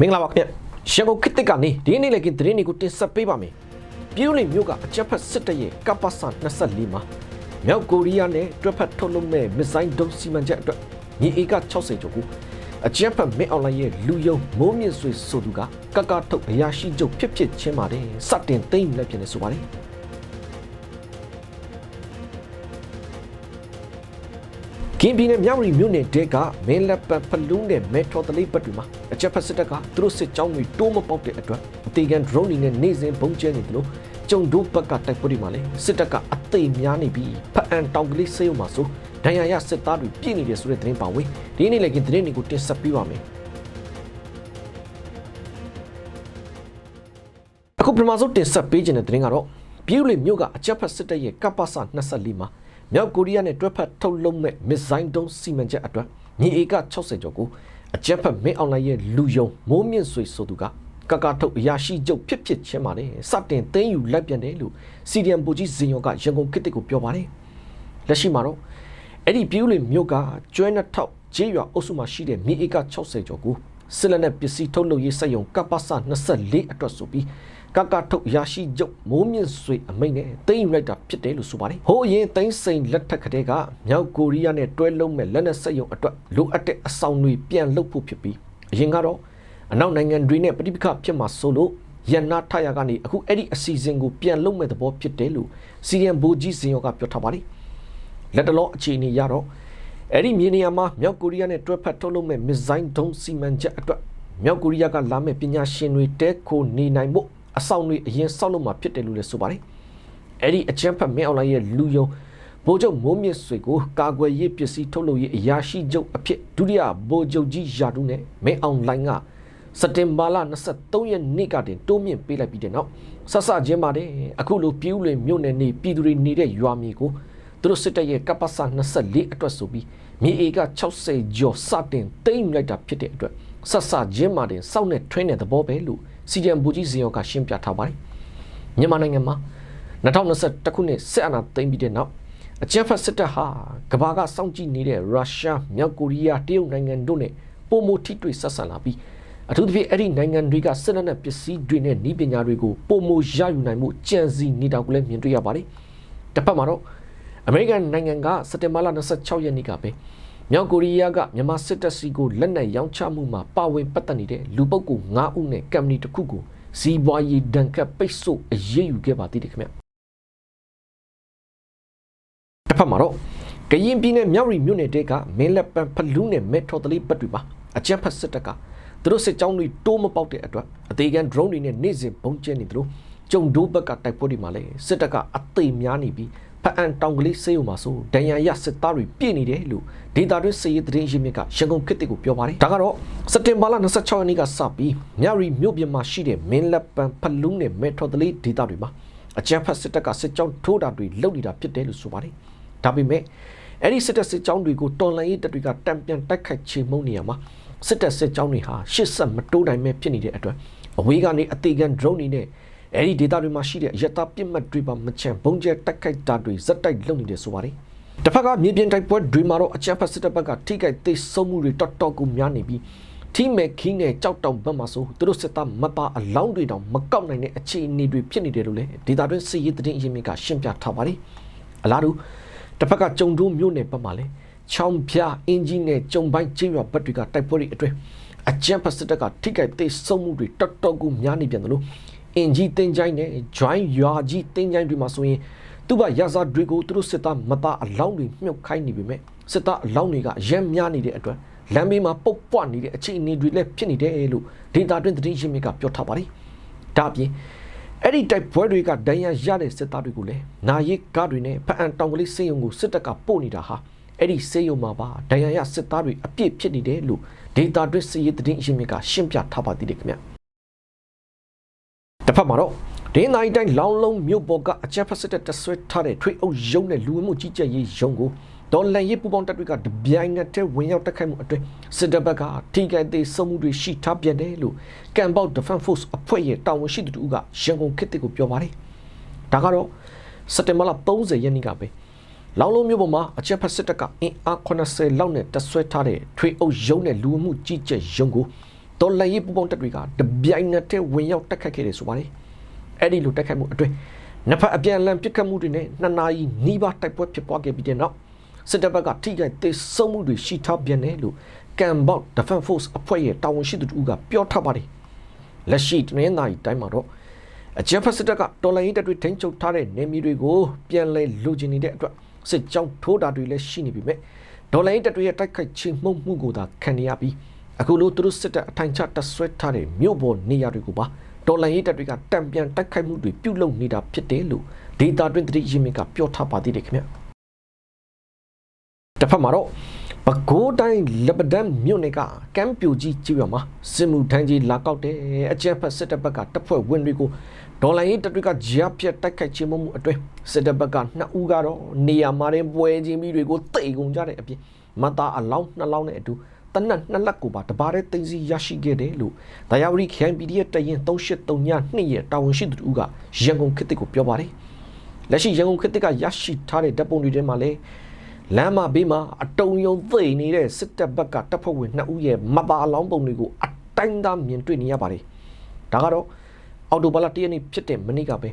မင်္ဂလာပါခင်ဗျရန်ကုန်ခေတ်သစ်ကနေဒီနေ့လည်းကသတင်းတွေကိုတင်ဆက်ပေးပါမယ်ပြည်ဦးလင်မြို့ကအကြက်ဖက်စစ်တပ်ရဲ့ကပ္ပစ24မှာမြောက်ကိုရီးယားနဲ့တွက်ဖက်ထုတ်လုပ်မဲ့မစ်ဇိုင်းဒုံးစီမံချက်အတွက်ညီအေက60ကျော်ကိုအကြက်ဖက်မင်းအွန်လိုင်းရဲ့လူယုံမိုးမြင့်ဆွေဆိုသူကကကထုတ်အရာရှိချုပ်ဖြစ်ဖြစ်ချင်းပါတယ်စတင်သိမ့်လက်ဖြစ်နေဆိုပါတယ် ကင်းပြည်နယ်မြောက်ရီမြို့နယ်တဲကမင်းလက်ပတ်ဖလူးနဲ့မဲထော်တလေးဘက်တွေမှာအကြက်ဖက်စစ်တပ်ကသူတို့စစ်ကြောင်းတွေတိုးမပေါက်တဲ့အတွက်အသေးကန် drone တွေနဲ့နေစဉ်ဘုံကျဲနေတယ်လို့ကျုံတို့ဘက်ကတိုက်ပွဲတွေမှာလည်းစစ်တပ်ကအသေးများနေပြီးဖအန်တောင်ကလေးစေးုံမှာဆိုဒဏ်ရာရစစ်သားတွေပြည့်နေတယ်ဆိုတဲ့သတင်းပါဝင်ဒီနေ့လည်းကသတင်းတွေကိုတင်ဆက်ပေးပါမယ်အခုပထမဆုံးတင်ဆက်ပေးခြင်းတဲ့သတင်းကတော့ပြည်ဦးလေမြို့ကအကြက်ဖက်စစ်တပ်ရဲ့ကပ္ပစ24မှာ မြောက်ကိုရီးယားနဲ့တွဲဖက်ထုတ်လုပ်မဲ့မစ်ဇိုင်းဒုံးစီမံချက်အတွက်ညီအေက60ကျော်ကိုအကြက်ဖက်မင်းအွန်လိုင်းရဲ့လူယုံမိုးမြင့်ဆွေဆိုသူကကကထုတ်အရာရှိချုပ်ဖြစ်ဖြစ်ချင်းပါတယ်စတင်သိမ်းယူလက်ပြန်တယ်လို့စီဒီအမ်ဘူကြီးဇင်ယောကရန်ကုန်ခေတ်တစ်ကိုပြောပါတယ်လက်ရှိမှာတော့အဲ့ဒီပြည်ဦးလေမြို့ကကျွဲနှစ်ထောက်ဂျေးရွာအုပ်စုမှာရှိတဲ့မြေဧက60ကျော်ကိုစစ်လက်နဲ့ပစ္စည်းထုတ်လုပ်ရေးစက်ရုံကပ္ပစ24အတွက်ဆိုပြီး ကကထုတ်ရရှိချုပ်မိုးမြင့်ဆွေအမိန့်နဲ့တိမ့်ယူလိုက်တာဖြစ်တယ်လို့ဆိုပါတယ်။ဟိုအရင်တိမ့်စိန်လက်ထက်ကတည်းကမြောက်ကိုရီးယားနဲ့တွဲလုံးမဲ့လက်နက်စက်ရုံအတွက်လိုအပ်တဲ့အဆောင်တွေပြန်လုပ်ဖို့ဖြစ်ပြီးအရင်ကတော့အနောက်နိုင်ငံတွေနဲ့ပဋိပက္ခဖြစ်မှာဆိုလို့ရန်နာထရကနေအခုအဲ့ဒီအစီအစဉ်ကိုပြန်လုပ်မဲ့သဘောဖြစ်တယ်လို့စီရီယန်ဘူဂျီစင်ယောကပြောထားပါတယ်။လက်တလောအခြေအနေရတော့အဲ့ဒီမြေနေရာမှာမြောက်ကိုရီးယားနဲ့တွဲဖက်ထုတ်လုပ်မဲ့မစ်ဇိုင်းဒုံးစီမံချက်အတွက်မြောက်ကိုရီးယားကလာမဲ့ပညာရှင်တွေတဲခိုနေနိုင်ဖို့ အဆောင်တွေအရင်ဆောက်လုပ်မှာဖြစ်တယ်လို့လည်းဆိုပါတယ်။အဲ့ဒီအချမ်းဖတ်မင်းအွန်လိုင်းရဲ့လူယုံဗိုလ်ချုပ်မိုးမြင့်ဆွေကိုကာကွယ်ရေးပစ္စည်းထုတ်လုပ်ရေးအရာရှိချုပ်အဖြစ်ဒုတိယဗိုလ်ချုပ်ကြီးယာတုနဲ့မင်းအွန်လိုင်းကစက်တင်ဘာလ23ရက်နေ့ကတင်တိုးမြင့်ပေးလိုက်ပြီးတဲ့နောက်ဆက်စချင်းပါတယ်အခုလိုပြူးလွင်မြို့နယ်နေပြည်သူတွေနေတဲ့ရွာမြေကိုသူတို့စစ်တပ်ရဲ့ကပ္ပစ24အတွက်ဆိုပြီးမြေအေက60ကျော်စတင်တိမ့်လိုက်တာဖြစ်တဲ့အတွက်ဆက်စချင်းမှာတင်စောက်နဲ့ထွင်းတဲ့သဘောပဲလို့ စီဂျန်ဘူကြီးဇင်ယောကရှင်းပြထားပါတယ်မြန်မာနိုင်ငံမှာ2021ခုနှစ်ဆက်အနာသိမ်းပြီးတဲ့နောက်အကြမ်းဖက်စစ်တပ်ဟာကမ္ဘာကစောင့်ကြည့်နေတဲ့ရုရှားမြောက်ကိုရီးယားတရုတ်နိုင်ငံတို့နဲ့ပုံမထိတွေ့ဆက်ဆံလာပြီးအထူးသဖြင့်အဲ့ဒီနိုင်ငံတွေကစစ်လက်နက်ပစ္စည်းတွေနဲ့ဤပညာတွေကိုပုံမရယူနိုင်မှုကြံစည်နေတာကိုလည်းမြင်တွေ့ရပါတယ်တစ်ဖက်မှာတော့အမေရိကန်နိုင်ငံကစက်တင်ဘာလ26ရက်နေ့ကပဲ မြောက်ကိုရီးယားကမြန်မာစစ်တပ်စီကိုလက်နက်ရောင်းချမှုမှာပါဝင်ပတ်သက်နေတဲ့လူပုဂ္ဂိုလ်9ဦးနဲ့ကမ္ပဏီတစ်ခုကိုစီးပွားရေးဒဏ်ခတ်ပိတ်ဆို့အရေးယူခဲ့ပါသေးတယ်ခင်ဗျတစ်ဖက်မှာတော့ကရင်ပြည်နယ်မြောက်ရီမြို့နယ်တဲကမင်းလက်ပံဖလူးနဲ့မဲထော်တလေးဘက်တွေပါအကြမ်းဖက်စစ်တပ်ကသူတို့စစ်ကြောင်းတွေတိုးမပေါက်တဲ့အတွက်အသေးကန် drone တွေနဲ့နေ့စဉ်ပုံကျဲနေသလိုကျုံဒိုးဘက်ကတိုက်ပွဲတွေမှာလည်းစစ်တပ်ကအသေးများနေပြီး ဖအန်တောင်ကလေးစေးုံမှာဆိုဒဏ်ရာရစစ်သားတွေပြည့်နေတယ်လို့ဒေတာတွင်းစစ်ရေးသတင်းရင်းမြစ်ကရန်ကုန်ခေတ်ကိုပြောပါတယ်ဒါကတော့စက်တင်ဘာလ26ရက်နေ့ကစပြီးမြရီမြို့ပြင်မှာရှိတဲ့မင်းလက်ပံဖလူးနဲ့မဲထော်တလေးဒေတာတွေမှာအကြမ်းဖက်စစ်တပ်ကစစ်ကြောင်းထိုးတာတွေလုပ်နေတာဖြစ်တယ်လို့ဆိုပါတယ်ဒါပေမဲ့အဲ့ဒီစစ်တပ်စစ်ကြောင်းတွေကိုတော်လန်ရေးတပ်တွေကတံပြန်တိုက်ခိုက်ချေမှုန်းနေရမှာစစ်တပ်စစ်ကြောင်းတွေဟာရှစ်ဆက်မတိုးနိုင်မဲ့ဖြစ်နေတဲ့အတွက်အဝေးကနေအသေးကန် drone တွေနဲ့ အဲ့ဒီ data တွေမှာရှိတဲ့ရတပြစ်မှတ်တွေပါမချန်ဘုံကျဲတက်ခိုက်တာတွေဇက်တိုက်လုပ်နေတယ်ဆိုပါတယ်တစ်ဖက်ကမြေပြင်တိုက်ပွဲတွေမှာတော့အချမ်းဖက်စစ်တပ်ဘက်ကထိခိုက်သိဆုံးမှုတွေတော်တော်ကိုများနေပြီးထိမဲ့ခင်းနဲ့ကြောက်တောင်ဘက်မှာဆိုသူတို့စစ်သားမပါအလောင်းတွေတောင်မကောက်နိုင်တဲ့အခြေအနေတွေဖြစ်နေတယ်လို့လည်းဒေတာတွင်းစစ်ရေးသတင်းအရင်းမြစ်ကရှင်းပြထားပါတယ်အလားတူတစ်ဖက်ကကြုံတိုးမြို့နယ်ဘက်မှာလည်းချောင်းဖျားအင်ဂျင်နဲ့ကြုံပိုင်းကျေးရွာဘက်တွေကတိုက်ပွဲတွေအတွင်းအကြမ်းဖက်စစ်တပ်ကထိခိုက်သိဆုံးမှုတွေတော်တော်ကိုများနေပြန်တယ်လို့ အင်ဂျီတင်ချိုင်းနဲ့ join ရွာကြီးတင်ချိုင်းတွေမှာဆိုရင်သူ့ဘရာဇာတွေကိုသူတို့စစ်သားမသားအလောင်းတွေမြုပ်ခိုင်းနေပေမဲ့စစ်သားအလောင်းတွေကရမ်းများနေတဲ့အတွက်လမ်းဘေးမှာပုတ်ပွနေတဲ့အခြေအနေတွေလည်းဖြစ်နေတယ်လို့ဒေတာတွင်သတင်းရင်းမြစ်ကပြောထားပါတယ်။ဒါအပြင်အဲ့ဒီတိုက်ပွဲတွေကဒဏ်ရာရတဲ့စစ်သားတွေကိုလည်းနာရီကားတွေနဲ့ဖအန်တောင်ကလေးစေယုံကိုစစ်တပ်ကပို့နေတာဟာအဲ့ဒီစေယုံမှာပါဒဏ်ရာရစစ်သားတွေအပြည့်ဖြစ်နေတယ်လို့ဒေတာတွင်စစ်ရေးသတင်းရင်းမြစ်ကရှင်းပြထားပါသေးတယ်ခင်ဗျ။ တစ်ဖက်မှာတော့ဒင်းနိုင်တိုင်းလောင်းလုံးမြို့ပေါ်ကအချက်ဖက်စစ်တပ်တဆွဲထားတဲ့ထွေအုပ်ရုံးနဲ့လူဝင်မှုကြီးကြပ်ရေးရုံးကိုဒေါ်လန်ရေးပူပေါင်းတပ်တွေကတပြိုင်နက်တည်းဝင်ရောက်တိုက်ခိုက်မှုအတွင်းစစ်တပ်ဘက်ကထိခိုက်သေးဆုံးမှုတွေရှိထားပြန်တယ်လို့ကမ်ဘောက် Defense Force အဖွဲ့ရဲ့တာဝန်ရှိသူတို့ကရန်ကုန်ခေတ်ကိုပြောပါတယ်။ဒါကတော့စက်တင်ဘာလ30ရက်နေ့ကပဲလောင်းလုံးမြို့ပေါ်မှာအချက်ဖက်စစ်တပ်ကအင်အား80လောက်နဲ့တဆွဲထားတဲ့ထွေအုပ်ရုံးနဲ့လူဝင်မှုကြီးကြပ်ရုံးကို တော်လှန်ရေးပူပေါင်းတပ်တွေကတပြိုင်နက်တည်းဝင်ရောက်တက်ခတ်ခဲ့တယ်ဆိုပါတယ်အဲ့ဒီလိုတက်ခတ်မှုအတွင်းနှစ်ဖက်အပြန်အလှန်ပစ်ခတ်မှုတွေနဲ့နှစ်နာရီနီးပါးတိုက်ပွဲဖြစ်ပွားခဲ့ပြီးတဲ့နောက်စစ်တပ်ဘက်ကထိခိုက်ဒေဆုံးမှုတွေရှိထားပြန်တယ်လို့ကမ်ဘော့ Defense Force အဖွဲ့ရဲ့တာဝန်ရှိသူတို့ကပြောထားပါတယ်လက်ရှိတနင်္လာရီတိုင်းမှာတော့အကြမ်းဖက်စစ်တပ်ကတော်လှန်ရေးတပ်တွေထိန်းချုပ်ထားတဲ့နေမြေတွေကိုပြန်လည်လူချင်နေတဲ့အတွက်စစ်ကြောင်းထိုးတာတွေလည်းရှိနေပြီမဲ့ဒေါ်လာရေးတပ်တွေရဲ့တိုက်ခိုက်ခြင်းမှုမှုကိုသာခံနေရပြီး အခုလိုသူတို့စစ်တပ်အထိုင်ချတပ်ဆွဲထားတဲ့မြို့ပေါ်နေရာတွေကိုပါဒေါ်လာရေးတပ်တွေကတံပြန်တိုက်ခိုက်မှုတွေပြုလုပ်နေတာဖြစ်တယ်လို့ဒေတာတွင်တတိရင်းမြစ်ကပြောထားပါသေးတယ်ခင်ဗျတစ်ဖက်မှာတော့ပဲခူးတိုင်းလက်ပဒံမြို့နယ်ကကမ်ပြူကြီးကြီးရွာမှာစစ်မှုထမ်းကြီးလာကောက်တဲ့အကြမ်းဖက်စစ်တပ်ဘက်ကတပ်ဖွဲ့ဝင်တွေကိုဒေါ်လာရေးတပ်တွေကဂျာပြက်တိုက်ခိုက်ခြင်းမှုအတွင်းစစ်တပ်ဘက်ကနှစ်ဦးကတော့နေရာမှာတင်ပွဲချင်းပြီးတွေကိုတိတ်ကုန်ကြတဲ့အပြင်မသားအလောင်းနှစ်လောင်းနဲ့အတူတ နက်နှစ်လက်ကိုပါတပါးတဲ့သိသိရရှိခဲ့တယ်လို့ဒါယာဝရီခိုင်ပီဒီရဲ့တရင်383ည2ရဲ့တာဝန်ရှိသူတို့ကရန်ကုန်ခေတ်ကိုပြောပါတယ်လက်ရှိရန်ကုန်ခေတ်ကရရှိထားတဲ့ဓာတ်ပုံတွေထဲမှာလည်းလမ်းမဘေးမှာအတုံယုံသိနေတဲ့စစ်တပ်ဘက်ကတပ်ဖွဲ့ဝင်2ဦးရဲ့မပါအလောင်းပုံတွေကိုအတိုင်းသားမြင်တွေ့နေရပါတယ်ဒါကတော့အော်တိုဘာလတရက်နေ့ဖြစ်တဲ့မနေ့ကပဲ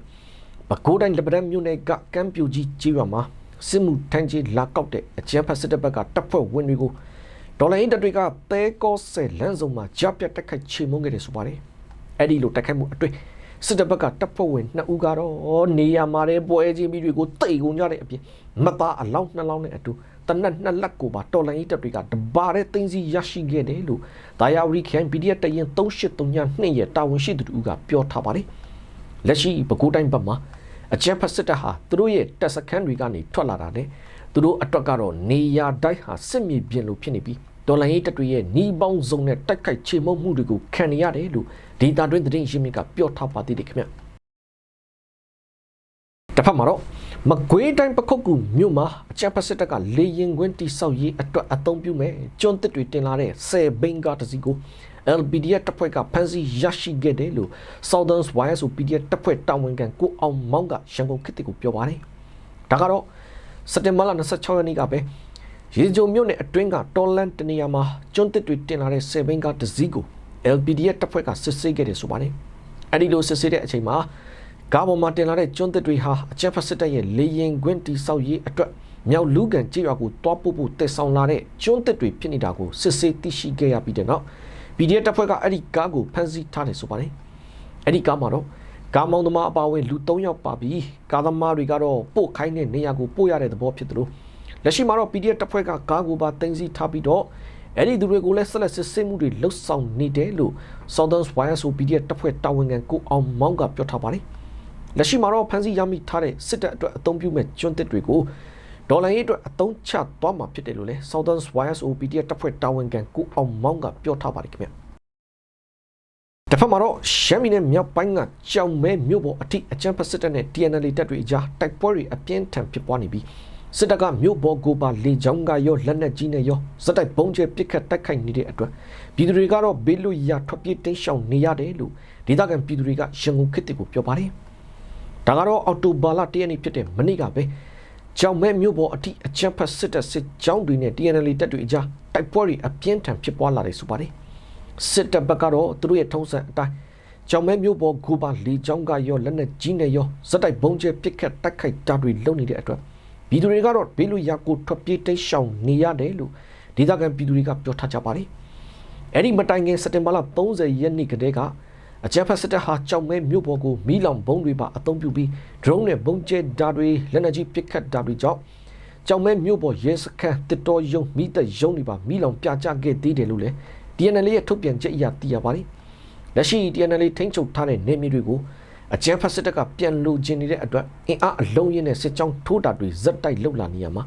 ပဲခူးတိုင်းလက်ပံမြို့နယ်ကကမ်းပြူကြီးကြီးရွာမှာစစ်မှုထမ်းကြီးလာကောက်တဲ့အကြမ်းဖက်စစ်တပ်ဘက်ကတပ်ဖွဲ့ဝင်တွေကို ဒေါ်လာအင်းတပ်တွေကသဲကောဆယ်လမ်းစုံမှာဂျပ်ပြတ်တက်ခိုက်ချေမှုန်းခဲ့တယ်ဆိုပါတယ်အဲ့ဒီလိုတက်ခိုက်မှုအတွင်းစစ်တပ်ဘက်ကတပ်ဖွဲ့ဝင်2ဦးကတော့နေရာမှာတဲ့ပွဲချင်းပြီးတွေကိုတိတ်ကုန်ကြတဲ့အပြင်မသားအလောင်းနှစ်လောင်းနဲ့အတူတနက်နှစ်လက်ကိုပါတော်လိုင်းတပ်တွေကတပါတဲ့တင်းစီရရှိခဲ့တယ်လို့ဒါယာဝရီခိုင် PDF တရင်3832ရဲ့တာဝန်ရှိသူတို့ကပြောထားပါတယ်လက်ရှိပဲခူးတိုင်းဘက်မှာအကြမ်းဖက်စစ်တပ်ဟာသူတို့ရဲ့တပ်စခန်းတွေကနေထွက်လာတာနဲ့ သူတို့အတွက်ကတော့နေရာတိုင်းဟာစစ်မြေပြင်လိုဖြစ်နေပြီးဒေါ်လာရေးတပ်တွေရဲ့နှီးပေါင်းစုံနဲ့တိုက်ခိုက်ချေမှုန်းမှုတွေကိုခံနေရတယ်လို့ဒေတာတွင်သတင်းရင်းမြစ်ကပြောထားပါသေးတယ်ခင်ဗျတစ်ဖက်မှာတော့မကွေးတိုင်းပခုတ်ကူမြို့မှာအကြံဖက်စစ်တပ်ကလေရင်ကွင်းတိဆောက်ရေးအတွက်အသုံးပြုမဲ့ကျွန်းတစ်တွေတင်လာတဲ့10ဘိန်းကားတစ်စီးကို LPDF တပ်ဖွဲ့ကဖမ်းဆီးရရှိခဲ့တယ်လို့ Southern Wire ဆို PDF တပ်ဖွဲ့တာဝန်ခံကိုအောင်မောင်ကရန်ကုန်ခေတ်ကိုပြောပါတယ်။ဒါကတော့ စက်တင်ဘာလ26ရက်နေ့ကပဲရေကြုံမြို့နယ်အတွင်းကတော်လန်တနေရာမှာကျွန်းတစ်တွေတင်လာတဲ့10ဘိန်းကားတစ်စီးကို LPDF တပ်ဖွဲ့ကစစ်ဆေးခဲ့တယ်ဆိုပါတယ်။အဲဒီလိုစစ်ဆေးတဲ့အချိန်မှာကားပေါ်မှာတင်လာတဲ့ကျွန်းသစ်တွေဟာအချက်ဖက်စစ်တပ်ရဲ့လေရင်ခွင်းတိဆောက်ရေးအတွက်မြောက်လူကန်ကြေးရွာကိုတွားပို့ဖို့တည်ဆောင်လာတဲ့ကျွန်းသစ်တွေဖြစ်နေတာကိုစစ်ဆေးသိရှိခဲ့ရပြီးတဲ့နောက် PDF တပ်ဖွဲ့ကအဲ့ဒီကားကိုဖမ်းဆီးထားတယ်ဆိုပါတယ်။အဲ့ဒီကားမှာတော့ ကားမောင်းသမားအပါအဝင်လူ၃ယောက်ပါပြီးကားသမားတွေကတော့ပို့ခိုင်းတဲ့နေရာကိုပို့ရတဲ့သဘောဖြစ်တယ်လို့လက်ရှိမှာတော့ PDF တပ်ဖွဲ့ကကားကိုပါတင်စီထားပြီးတော့အဲ့ဒီသူတွေကိုလည်းဆက်လက်စစ်ဆေးမှုတွေလှုပ်ဆောင်နေတယ်လို့ Southern Wire ဆို PDF တပ်ဖွဲ့တာဝန်ခံကိုအောင်မောင်ကပြောထားပါတယ်။လက်ရှိမှာတော့ဖမ်းဆီးရမိထားတဲ့စစ်တပ်အတွက်အသုံးပြုမဲ့ကျွန်းတစ်တွေကိုဒေါ်လာရေးအတွက်အသုံးချသွားမှာဖြစ်တယ်လို့လည်း Southern Wire OPDF တပ်ဖွဲ့တာဝန်ခံကိုအောင်မောင်ကပြောထားပါတယ်ခင်ဗျ။ တစ်ဖက်မှာတော့ရှမ်းပြည်နယ်မြောက်ပိုင်းကကြောင်မဲမြို့ပေါ်အထိအကြမ်းဖက်စစ်တပ်နဲ့ TNL တပ်တွေအကြားတိုက်ပွဲတွေအပြင်းထန်ဖြစ်ပွားနေပြီးစစ်တပ်ကမြို့ပေါ်ကိုပါလေကြောင်းကရောလက်နက်ကြီးနဲ့ရောစက်တိုက်ပုံကျဲပစ်ခတ်တိုက်ခိုက်နေတဲ့အတွက်ပြည်သူတွေကတော့ဘေးလွတ်ရာထွက်ပြေးတိမ်းရှောင်နေရတယ်လို့ဒေသခံပြည်သူတွေကရန်ကုန်ခေတ်ကိုပြောပါတယ်။ဒါကတော့အော်တိုဘာလတရက်နေ့ဖြစ်တဲ့မနေ့ကပဲကြောင်မဲမြို့ပေါ်အထိအချမ်းဖတ်စစ်တပ်စစ်ကြောင်းတွေနဲ့ TNL တပ်တွေအကြားတိုက်ပွဲတွေအပြင်းထန်ဖြစ်ပွားလာတယ်ဆိုပါတယ်။ စစ်တပ်ဘက်ကတော့သူတို့ရဲ့ထုံးစံအတိုင်းကြောင်မဲမြို့ပေါ်ကိုပါလေကြောင်းကရောလက်နက်ကြီးနဲ့ရောစက်တိုက်ပုံကျဲပစ်ခတ်တိုက်ခိုက်တာတွေလုပ်နေတဲ့အတွက်ပြည်သူတွေကတော့ဘေးလူရာကိုထွက်ပြေးတိတ်ရှောင်နေရတယ်လို့ဒေသခံပြည်သူတွေကပြောထားကြပါတယ်။အဲ့ဒီမတိုင်ခင်စက်တင်ဘာလ30ရက်နေ့ကတည်းကအကြမ်းဖက်စစ်တပ်ဟာကြောင်မဲမြို့ပေါ်ကိုမီးလောင်ဘုံတွေပါအသုံးပြုပြီး drone နဲ့ဘုံကျဲဓာတ်တွေလက်နက်ကြီးပစ်ခတ်ဓာတ်တွေကြောင့်ကြောင်မဲမြို့ပေါ်ရဲစခန်းတစ်တော်ယုံမိသက်ယုံတွေပါမီးလောင်ပြကြခဲ့သေးတယ်လို့လည်း DNL ရဲ့ထုတ်ပြန်ချက်အရသိရပါတယ်။လက်ရှိ DNL ထိန်းချုပ်ထားတဲ့နေမြေတွေကိုအကြမ်းဖက်စစ်တပ်ကပြန်လိုချင်နေတဲ့အတွက်အင်အားအလုံးရင်းနဲ့စစ်ကြောင်းထိုးတာတွေဇက်တိုက်လှုပ်လာနေရမှာ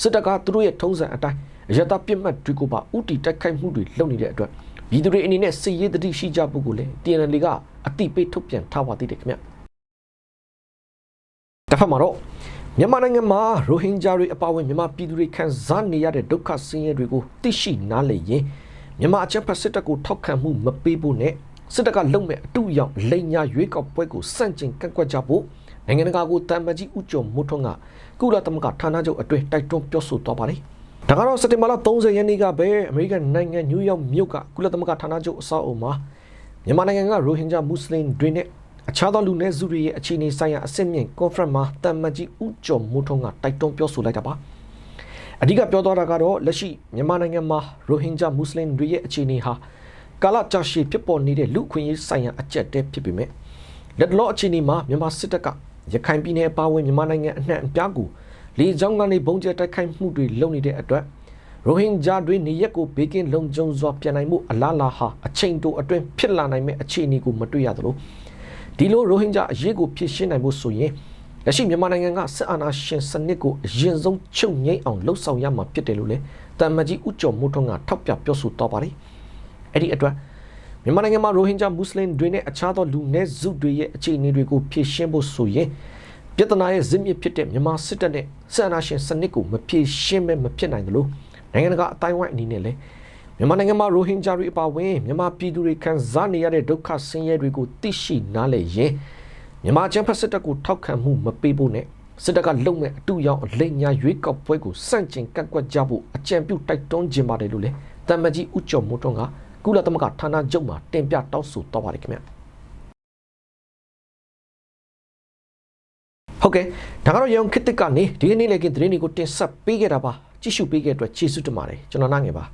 စစ်တပ်ကသူတို့ရဲ့ထုံးစံအတိုင်းအရတာပြစ်မှတ်တွေကိုပါဥတီတိုက်ခိုက်မှုတွေလုပ်နေတဲ့အတွက်ပြည်သူတွေအနေနဲ့စစ်ရေးတတိရှိကြဖို့ကိုလည်း TNL ကအတိပေးထုတ်ပြန်ထားပါသေးတယ်ခင်ဗျတစ်ဖက်မှာတော့မြန်မာနိုင်ငံမှာရိုဟင်ဂျာတွေအပါအဝင်မြန်မာပြည်သူတွေခံစားနေရတဲ့ဒုက္ခဆင်းရဲတွေကိုသိရှိနားလည်ရင် မြန်မာအကြမ်းဖက်စစ်တပ်ကိုထောက်ခံမှုမပေးဖို့နဲ့စစ်တပ်ကလုံမဲ့အတူရောက်လိန်ညာရွေးကောက်ပွဲကိုစန့်ကျင်ကန့်ကွက်ကြဖို့နိုင်ငံတကာကိုတမ်မကြီးဥကြုံမိုးထွန်းကကုလသမဂ္ဂဌာနချုပ်အတွင်းတိုက်တွန်းပြောဆိုသွားပါတယ်။ဒါဒါကတော့စက်တင်ဘာလ30ရက်နေ့ကပဲအမေရိကန်နိုင်ငံနယူးယောက်မြို့ကကုလသမဂ္ဂဌာနချုပ်အဆောက်အအုံမှာမြန်မာနိုင်ငံကရိုဟင်ဂျာမွတ်စလင်တွေနဲ့အခြားသောလူနည်းစုတွေရဲ့အခြေအနေဆိုင်ရာအဆင့်မြင့်ကွန်ဖရင့်မှာတမ်မတ်ကြီးဦးကျော်မိုးထွန်းကတိုက်တွန်းပြောဆိုလိုက်တာပါ အဓိကပြောသွားတာကတော့လက်ရှိမြန်မာနိုင်ငံမှာရိုဟင်ဂျာမွတ်စလင်တွေရဲ့အခြေအနေဟာကာလကြာရှည်ဖြစ်ပေါ်နေတဲ့လူအခွင့်အရေးဆိုင်ရာအကျက်တဲဖြစ်ပေမဲ့လက်တလောအခြေအနေမှာမြန်မာစစ်တပ်ကရခိုင်ပြည်နယ်အပါအဝင်မြန်မာနိုင်ငံအနှံ့အပြားကိုလေကြောင်းကနေဘုံကျဲတိုက်ခိုက်မှုတွေလုပ်နေတဲ့အတွက်ရိုဟင်ဂျာတွေနေရက်ကိုဘေးကင်းလုံခြုံစွာပြန်နိုင်မှုအလားအလာဟာအချိန်တိုအတွင်းဖြစ်လာနိုင်မဲ့အခြေအနေကိုမတွေ့ရသလိုဒီလိုရိုဟင်ဂျာအရေးကိုဖြေရှင်းနိုင်ဖို့ဆိုရင် လက်ရှိမြန်မာနိုင်ငံကစစ်အာဏာရှင်စနစ်ကိုအရင်ဆုံးချုပ်ငိမ့်အောင်လှုပ်ဆောင်ရမှာဖြစ်တယ်လို့လည်းတမ်မတ်ကြီးဦးကျော်မိုးထွန်းကထောက်ပြပြောဆိုတော့ပါတယ်အဲ့ဒီအတွက်မြန်မာနိုင်ငံမှာရိုဟင်ဂျာမွတ်စလင်တွေနဲ့အခြားသောလူနည်းစုတွေရဲ့အခြေအနေတွေကိုဖြေရှင်းဖို့ဆိုရင်ပြဿနာရဲ့ဇစ်မြစ်ဖြစ်တဲ့မြန်မာစစ်တပ်နဲ့စစ်အာဏာရှင်စနစ်ကိုမဖြေရှင်းမဲမဖြစ်နိုင်သလိုနိုင်ငံတကာအတိုင်းဝိုင်းအနေနဲ့လည်းမြန်မာနိုင်ငံမှာရိုဟင်ဂျာတွေအပါအဝင်မြန်မာပြည်သူတွေခံစားနေရတဲ့ဒုက္ခဆင်းရဲတွေကိုသိရှိနားလည်ရင် မြန်မာချမ်းဖတ်စစ်တပ်ကိုထောက်ခံမှုမပေးဖို့နဲ့စစ်တပ်ကလုံမဲ့အတူရောင်အလိမ်ညာရွေးကောက်ပွဲကိုစန့်ကျင်ကန့်ကွက်ကြဖို့အကြံပြုတိုက်တွန်းခြင်းပါတယ်လို့လည်းတမ်မကြီးဦးကျော်မိုးထွန်းကကုလသမဂ္ဂဌာနချုပ်မှာတင်ပြတောင်းဆိုတော့ပါတယ်ခင်ဗျဟုတ်ကဲ့ဒါကတော့ရောင်ခစ်တစ်ကနေဒီကနေ့လည်းကသတင်းတွေကိုတင်ဆက်ပေးခဲ့တာပါကြည့်ရှုပေးခဲ့တဲ့အတွက်ကျေးဇူးတင်ပါတယ်ကျွန်တော်နိုင်ငယ်ပါ